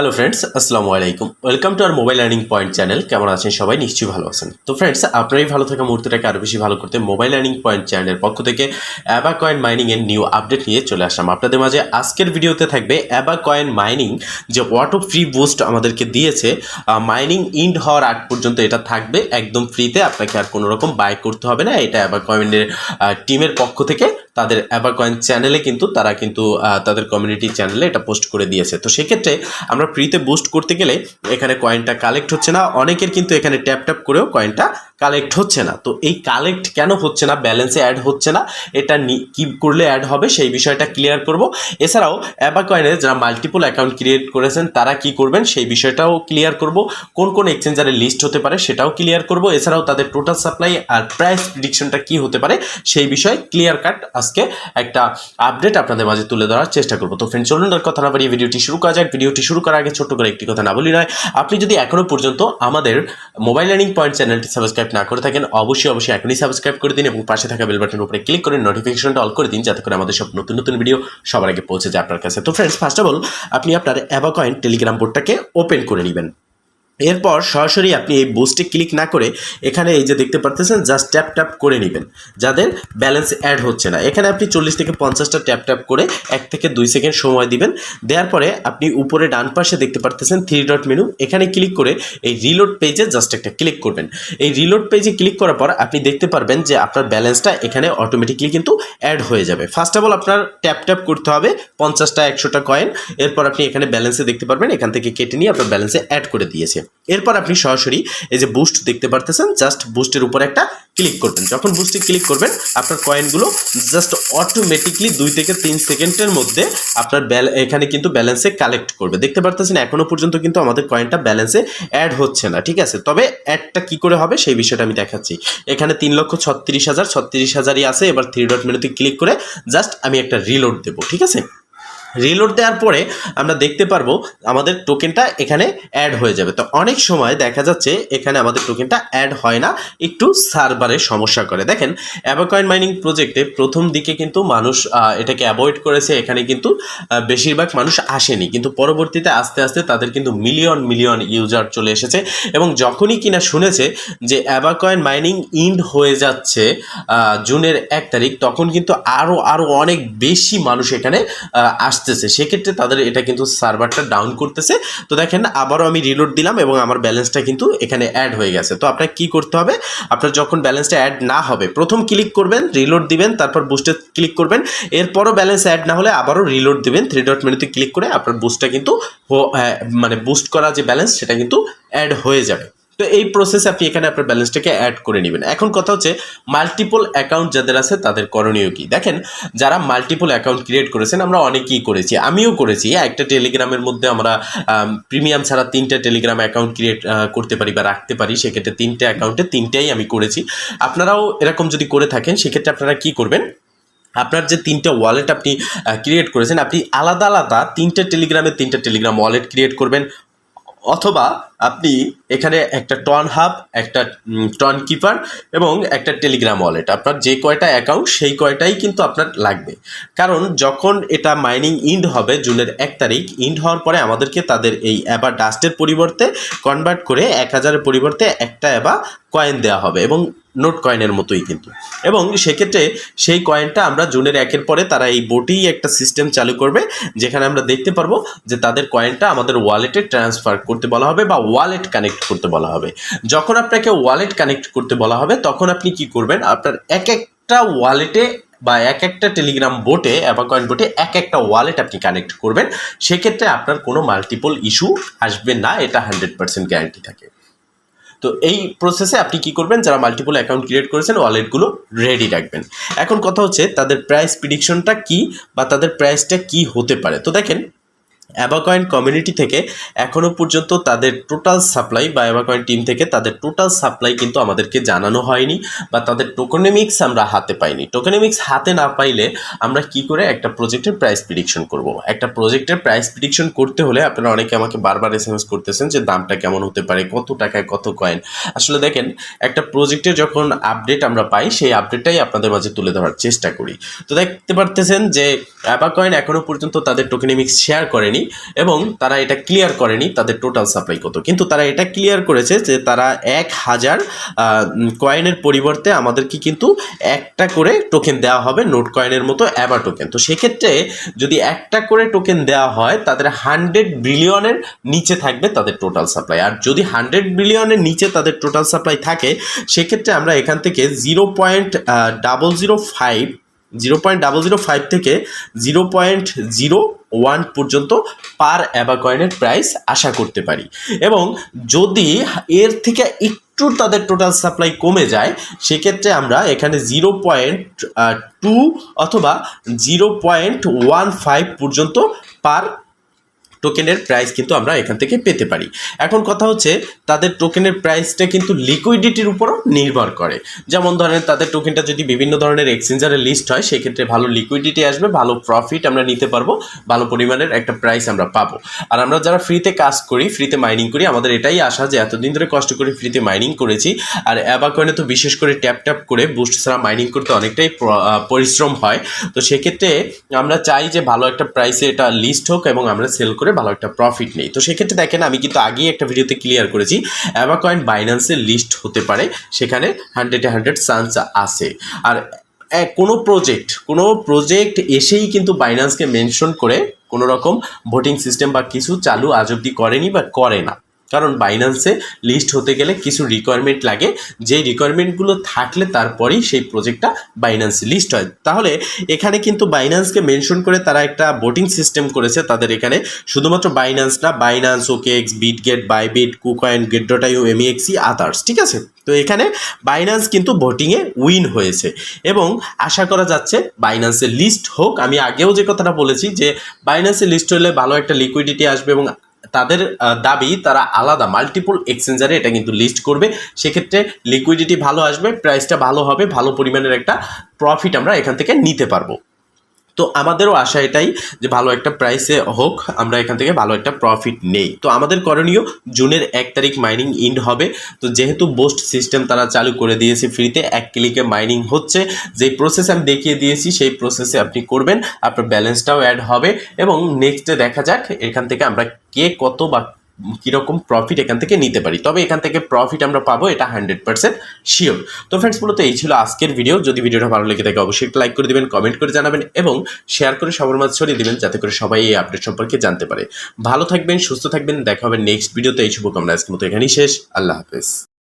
Hello friends আসসালামু আলাইকুম welcome to our mobile learning point channel কেমন আছেন সবাই? নিশ্চয়ই ভালো আছেন। তো ফ্রেন্ডস আপনারই ভালো থাকা মুহূর্তটাকে আরও বেশি ভালো করতে মোবাইল লার্নিং পয়েন্ট চ্যানেলের পক্ষ থেকে অ্যাবা কয়েন মাইনিং এর নিউ আপডেট নিয়ে চলে আসলাম। আপনাদের মাঝে আজকের ভিডিওতে থাকবে অ্যাবা কয়েন মাইনিং যে অটো ফ্রি বুস্ট আমাদেরকে দিয়েছে। মাইনিং ইন্ড হওয়ার আগ পর্যন্ত এটা থাকবে, একদম ফ্রিতে আপনাকে আর কোনো রকম বাই করতে হবে না। এটা অ্যাবা কয়েনের টিমের পক্ষ থেকে তাদের অ্যাবা কয়েন চ্যানেলে কিন্তু তারা কিন্তু তাদের কমিউনিটি চ্যানেলে এটা পোস্ট করে দিয়েছে। তো সেক্ষেত্রে আমরা ফ্রিতে বুস্ট করতে গেলে এখানে কয়েনটা কালেক্ট হচ্ছে না। অনেকের কিন্তু এখানে ট্যাপ ট্যাপ করেও কয়েনটা কালেক্ট হচ্ছে না। তো এই কালেক্ট কেন হচ্ছে না? ব্যালেন্সে অ্যাড হচ্ছে না? এটা কি করলে অ্যাড হবে? সেই বিষয়টা ক্লিয়ার করব। এছাড়াও অ্যাবা কয়েনে যারা মাল্টিপল অ্যাকাউন্ট ক্রিয়েট করেছেন, তারা কি করবেন? সেই বিষয়টাও ক্লিয়ার করব। কোন কোন এক্সচেঞ্জারের লিস্ট হতে পারে, সেটাও ক্লিয়ার করব। এছাড়াও তাদের টোটাল সাপ্লাই আর প্রাইস প্রিডিকশনটা কি হতে পারে, সেই বিষয়ে ক্লিয়ার কাট আজকে একটা আপডেট আপনাদের মাঝে তুলে ধরার চেষ্টা করব। তো ফ্রেন্ড চলুন আর কথা না বাড়িয়ে ভিডিওটি শুরু করা যাক। ভিডিওটি শুরু করার আগে ছোট্ট করে একটি কথা না বলি নয়। আপনি যদি এখনও পর্যন্ত আমাদের মোবাইল লার্নিং পয়েন্ট চ্যানেলটি সাবস্ক্রাইব না করে থাকেন, অবশ্যই অবশ্যই এখনই সাবস্ক্রাইব করে দিন এবং পাশে থাকা বেল বাটনের উপরে ক্লিক করে নোটিফিকেশনটা অল করে দিন যাতে করে আমাদের সব নতুন নতুন ভিডিও সবার আগে পৌঁছে যায় আপনার কাছে। তো ফ্রেন্ডস ফার্স্ট অফ অল আপনি আপনার অ্যাবাকয়েন টেলিগ্রাম বোর্ডটাকে ওপেন করে নেবেন। এরপর সরাসরি আপনি এই বুস্টে ক্লিক না করে এখানে এই যে দেখতে পারতেছেন জাস্ট ট্যাপ ট্যাপ করে নেবেন। যাদের ব্যালেন্স অ্যাড হচ্ছে না। এখানে আপনি চল্লিশ থেকে পঞ্চাশটা ট্যাপ ট্যাপ করে এক থেকে দুই সেকেন্ড সময় দিবেন। দেওয়ার পরে আপনি উপরে ডান পাশে দেখতে পারতেছেন থ্রি ডট মেনু এখানে ক্লিক করে এই রিলোড পেজে জাস্ট একটা ক্লিক করবেন। এই রিলোড পেজে ক্লিক করার পর আপনি দেখতে পারবেন যে আপনার ব্যালেন্সটা এখানে অটোমেটিকলি কিন্তু অ্যাড হয়ে যাবে। ফার্স্ট অফ অল আপনার ট্যাপ ট্যাপ করতে হবে পঞ্চাশটা, একশোটা কয়েন এরপর আপনি এখানে ব্যালেন্সে দেখতে পারবেন। এখান থেকে কেটে নিয়ে আপনার ব্যালেন্সে অ্যাড করে দিয়েছে। এরপর আপনি সরাসরি এই যে বুস্ট দেখতে পারতেছেন জাস্ট বুস্টের উপর একটা ক্লিক করবেন। যখন বুস্টে ক্লিক করবেন, আপনার কয়েনগুলো জাস্ট অটোমেটিকলি দুই থেকে তিন সেকেন্ডের মধ্যে আপনার এখানে কিন্তু ব্যালেন্সে কালেক্ট করবে। দেখতে পারতেছেন, এখনও পর্যন্ত কিন্তু আমাদের কয়েনটা ব্যালেন্সে অ্যাড হচ্ছে না, ঠিক আছে? তবে অ্যাডটা কি করে হবে, সেই বিষয়টা আমি দেখাচ্ছি। এখানে তিন লক্ষ ছত্রিশ হাজার, ছত্রিশ হাজারই আছে, এবার থ্রি ডট মেনুতে ক্লিক করে জাস্ট আমি একটা রিলোড দেবো, ঠিক আছে? রিলোড দেওয়ার পরে আমরা দেখতে পারব আমাদের টোকেনটা এখানে অ্যাড হয়ে যাবে। তো অনেক সময় দেখা যাচ্ছে এখানে আমাদের টোকেনটা অ্যাড হয় না একটু সার্ভারের সমস্যা করে। দেখেন অ্যাবাকয়েন মাইনিং প্রজেক্টে প্রথম দিকে কিন্তু মানুষ এটাকে অ্যাভয়েড করেছে। এখানে কিন্তু বেশিরভাগ মানুষ আসেনি। কিন্তু পরবর্তীতে আস্তে আস্তে তাদের কিন্তু মিলিয়ন মিলিয়ন ইউজার চলে এসেছে এবং যখনই কিনা শুনেছে যে অ্যাবাকয়েন মাইনিং ইন্ড হয়ে যাচ্ছে জুনের এক তারিখ তখন কিন্তু আরও আরও অনেক বেশি মানুষ এখানে আহ, আসতেছে, সেক্ষেত্রে তাদের এটা কিন্তু সার্ভারটা ডাউন করতেছে। তো দেখেন, আবারও আমি রিলোড দিলাম এবং আমার ব্যালেন্সটা কিন্তু এখানে অ্যাড হয়ে গেছে। তো আপনার কি করতে হবে? আপনার যখন ব্যালেন্সটা অ্যাড না হবে, প্রথম ক্লিক করবেন রিলোড দিবেন, তারপর বুস্টে ক্লিক করবেন। এরপরও ব্যালেন্স অ্যাড না হলে আবারও রিলোড দিবেন। থ্রি ডট মেনুতে ক্লিক করে আপনার বুস্টটা কিন্তু হো- মানে বুস্ট করা যে ব্যালেন্স সেটা কিন্তু অ্যাড হয়ে যাবে। তো এই প্রসেসে আপনি এখানে আপনার ব্যালেন্সটাকে অ্যাড করে নেবেন। এখন কথা হচ্ছে মাল্টিপল অ্যাকাউন্ট যাদের আছে তাদের করণীয় কি? দেখেন, যারা মাল্টিপল অ্যাকাউন্ট ক্রিয়েট করেছেন, আমরা অনেকেই করেছি, আমিও করেছি। একটা টেলিগ্রামের মধ্যে আমরা প্রিমিয়াম ছাড়া তিনটা টেলিগ্রাম অ্যাকাউন্ট ক্রিয়েট করতে পারি বা রাখতে পারি, সেক্ষেত্রে তিনটে অ্যাকাউন্টে তিনটাই আমি করেছি। আপনারাও এরকম যদি করে থাকেন, সেক্ষেত্রে আপনারা কি করবেন? আপনার যে তিনটা ওয়ালেট আপনি ক্রিয়েট করেছেন, আপনি আলাদা আলাদা তিনটা টেলিগ্রামের তিনটা টেলিগ্রাম ওয়ালেট ক্রিয়েট করবেন, অথবা আপনি এখানে একটা টন হাব, একটা টন কিপার এবং একটা টেলিগ্রাম ওয়ালেট। আপনার যে কয়টা অ্যাকাউন্ট, সেই কয়টাই কিন্তু আপনার লাগবে। কারণ যখন এটা মাইনিং ইন্ড হবে জুনের এক তারিখ, ইন্ড হওয়ার পরে আমাদেরকে তাদের এই অ্যাবা ডাস্টের পরিবর্তে কনভার্ট করে এক হাজারের পরিবর্তে একটা অ্যাবা কয়েন দেওয়া হবে এবং নোট কয়েনের মতোই কিন্তু। এবং সেক্ষেত্রে সেই কয়েনটা আমরা জুনের একের পরে তারা এই বোটেই একটা সিস্টেম চালু করবে, যেখানে আমরা দেখতে পারব যে তাদের কয়েনটা আমাদের ওয়ালেটে ট্রান্সফার করতে বলা হবে বা ওয়ালেট কানেক্ট করতে বলা হবে। যখন আপনাকে ওয়ালেট কানেক্ট করতে বলা হবে, তখন আপনি কি করবেন? আপনার এক একটা ওয়ালেটে বা এক একটা টেলিগ্রাম বোটে অ্যাবাকয়েন বোটে এক একটা ওয়ালেট আপনি কানেক্ট করবেন। সেক্ষেত্রে আপনার কোনো মাল্টিপল ইস্যু আসবে না, এটা হান্ড্রেড পার্সেন্ট গ্যারান্টি থাকে। তো এই প্রসেসে আপনি কি করবেন? যারা মাল্টিপল অ্যাকাউন্ট ক্রিয়েট করেছেন ওয়ালেটগুলো রেডি রাখবেন। এখন কথা হচ্ছে, তাদের প্রাইস প্রিডিকশনটা কি বা তাদের প্রাইসটা কি হতে পারে? তো দেখেন অ্যাবাকয়েন কমিউনিটি থেকে এখনও পর্যন্ত তাদের টোটাল সাপ্লাই বা অ্যাবাকয়েন টিম থেকে তাদের টোটাল সাপ্লাই কিন্তু আমাদেরকে জানানো হয়নি বা তাদের টোকোনমিক্স আমরা হাতে পাইনি। টোকোনমিক্স হাতে না পাইলে আমরা কি করে একটা প্রজেক্টের প্রাইস প্রিডিকশন করব? একটা প্রজেক্টের প্রাইস প্রিডিকশন করতে হলে আপনারা অনেকে আমাকে বারবার এস এম এস করতেছেন যে দামটা কেমন হতে পারে, কত টাকায় কত কয়েন আসলে দেখেন, একটা প্রজেক্টের যখন আপডেট আমরা পাই, সেই আপডেটটাই আপনাদের মাঝে তুলে ধরার চেষ্টা করি। তো দেখতে পারতেছেন যে অ্যাবাকয়েন এখনও পর্যন্ত তাদের টোকেনমিক্স শেয়ার করেনি। করেনি এবং তারা এটা ক্লিয়ার করেনি তাদের টোটাল সাপ্লাই কত। কিন্তু তারা এটা ক্লিয়ার করেছে যে তারা এক হাজার কয়েনের পরিবর্তে আমাদেরকে কিন্তু একটা করে টোকেন দেওয়া হবে নোট কয়েনের মতো অ্যাবা টোকেন তো সেক্ষেত্রে যদি একটা করে টোকেন দেওয়া হয়, তাদের হান্ড্রেড বিলিয়নের নিচে থাকবে তাদের টোটাল সাপ্লাই আর যদি হান্ড্রেড বিলিয়নের নিচে তাদের টোটাল সাপ্লাই থাকে, সেক্ষেত্রে আমরা এখান থেকে zero point double zero five zero point double zero five থেকে জিরো পয়েন্ট জিরো ওয়ান পর্যন্ত পার অ্যাবা কয়েনের প্রাইস আশা করতে পারি। এবং যদি এর থেকে একটু তাদের টোটাল সাপ্লাই কমে যায়, সেক্ষেত্রে আমরা এখানে জিরো পয়েন্ট টু অথবা জিরো পয়েন্ট ওয়ান ফাইভ পর্যন্ত পার টোকেনের প্রাইস কিন্তু আমরা এখান থেকে পেতে পারি। এখন কথা হচ্ছে, তাদের টোকেনের প্রাইসটা কিন্তু লিকুইডিটির উপরও নির্ভর করে। যেমন ধরেন, তাদের টোকেনটা যদি বিভিন্ন ধরনের এক্সচেঞ্জারে লিস্ট হয়, সেক্ষেত্রে ভালো লিকুইডিটি আসবে, ভালো প্রফিট আমরা নিতে পারব, ভালো পরিমাণের একটা প্রাইস আমরা পাবো। আর আমরা যারা ফ্রিতে কাজ করি ফ্রিতে মাইনিং করি, আমাদের এটাই আশা যে এতদিন ধরে কষ্ট করে ফ্রিতে মাইনিং করেছি। আর অ্যাবাকয়েনে তো বিশেষ করে ট্যাপ ট্যাপ করে বুস্ট ছাড়া মাইনিং করতে অনেকটাই পরিশ্রম হয়। তো সেক্ষেত্রে আমরা চাই যে ভালো একটা প্রাইসে এটা লিস্ট হোক এবং আমরা সেল করে ভালো একটা প্রফিট নেই। তো সেক্ষেত্রে দেখেন, আমি কিন্তু আগেই একটা ভিডিওতে ক্লিয়ার করেছি অ্যাবাকয়েন বাইন্যান্সের লিস্ট হতে পারে, সেখানে হান্ড্রেডে হান্ড্রেড চান্স আসে আর কোনো প্রজেক্ট কোনো প্রজেক্ট এসেই কিন্তু বাইন্যান্সকে মেনশন করে কোনো রকম ভোটিং সিস্টেম বা কিছু চালু আজ অব্দি করেনি বা করে না। কারণ বাইন্যান্সে লিস্ট হতে গেলে কিছু রিকোয়ারমেন্ট লাগে। যেই রিকোয়ারমেন্টগুলো থাকলে তারপরেই সেই প্রজেক্টটা বাইন্যান্সে লিস্ট হয়। তাহলে এখানে কিন্তু বাইন্যান্সকে মেনশন করে তারা একটা ভোটিং সিস্টেম করেছে তাদের এখানে। শুধুমাত্র বাইন্যান্স না Binance OKX Bitget Bybit KuCoin Gate dot io MEXC others ঠিক আছে? তো এখানে বাইন্যান্স কিন্তু ভোটিংয়ে উইন হয়েছে। এবং আশা করা যাচ্ছে বাইন্যান্সের লিস্ট হোক, আমি আগেও যে কথাটা বলেছি যে বাইন্যান্সের লিস্ট হলে ভালো একটা লিকুইডিটি আসবে এবং তাদের দাবি তারা আলাদা মাল্টিপল এক্সচেঞ্জারে এটা কিন্তু লিস্ট করবে। সেক্ষেত্রে লিকুইডিটি ভালো আসবে প্রাইসটা ভালো হবে, ভালো পরিমাণের একটা প্রফিট আমরা এখান থেকে নিতে পারব। তো আমাদেরও আশা এটাই যে ভালো একটা প্রাইসে হোক, আমরা এখান থেকে ভালো একটা প্রফিট নেই। তো আমাদের করণীয় জুনের এক তারিখ মাইনিং ইন্ড হবে। তো যেহেতু বোস্ট সিস্টেম তারা চালু করে দিয়েছে ফ্রিতে এক ক্লিকে মাইনিং হচ্ছে। যে প্রসেস আমি দেখিয়ে দিয়েছি, সেই প্রসেসে আপনি করবেন। আপনার ব্যালেন্সটাও অ্যাড হবে। এবং নেক্সটে দেখা যাক এখান থেকে আমরা কে কত বা কীরকম প্রফিট এখান থেকে নিতে পারি। তবে এখান থেকে প্রফিট আমরা পাবো, এটা হান্ড্রেড পার্সেন্ট শিওর তো ফ্রেন্ডস মূলত এই ছিল আজকের ভিডিও যদি ভিডিওটা ভালো লেগে থাকে, অবশ্যই লাইক করে দেবেন কমেন্ট করে জানাবেন এবং শেয়ার করে সবার মাঝে ছড়িয়ে দেবেন, যাতে করে সবাই এই আপডেট সম্পর্কে জানতে পারে। ভালো থাকবেন, সুস্থ থাকবেন, দেখা হবে নেক্সট ভিডিওতে এই শুভকামনা আজকের মতো এখানেই শেষ। আল্লাহ হাফেজ।